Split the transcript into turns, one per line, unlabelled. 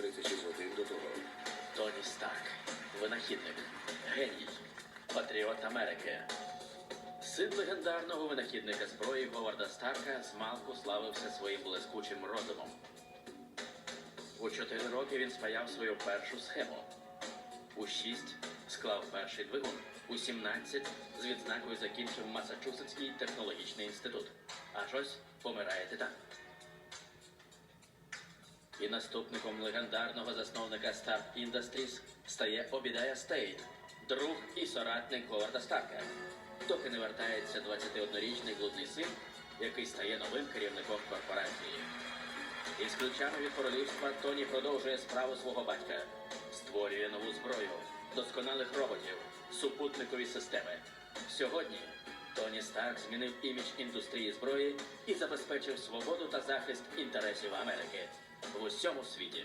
36 годин до того.
Тоні Старк, винахідник, геній, патріот Америки. Син легендарного винахідника зброї Говарда Старка змалку славився своїм блискучим розумом. У чотири роки він спаяв свою першу схему. У шість склав перший двигун. У 17 з відзнакою закінчив Масачусетський технологічний інститут. Аж ось помирає титан. І наступником легендарного засновника Stark Industries стає Обідая Стейт, друг і соратник Говарда Старка, доки не вертається 21-річний блудний син, який стає новим керівником корпорації. Із ключами від королівства Тоні продовжує справу свого батька, створює нову зброю, досконалих роботів, супутникові системи. Сьогодні Тоні Старк змінив імідж індустрії зброї і забезпечив свободу та захист інтересів Америки в усьому світі.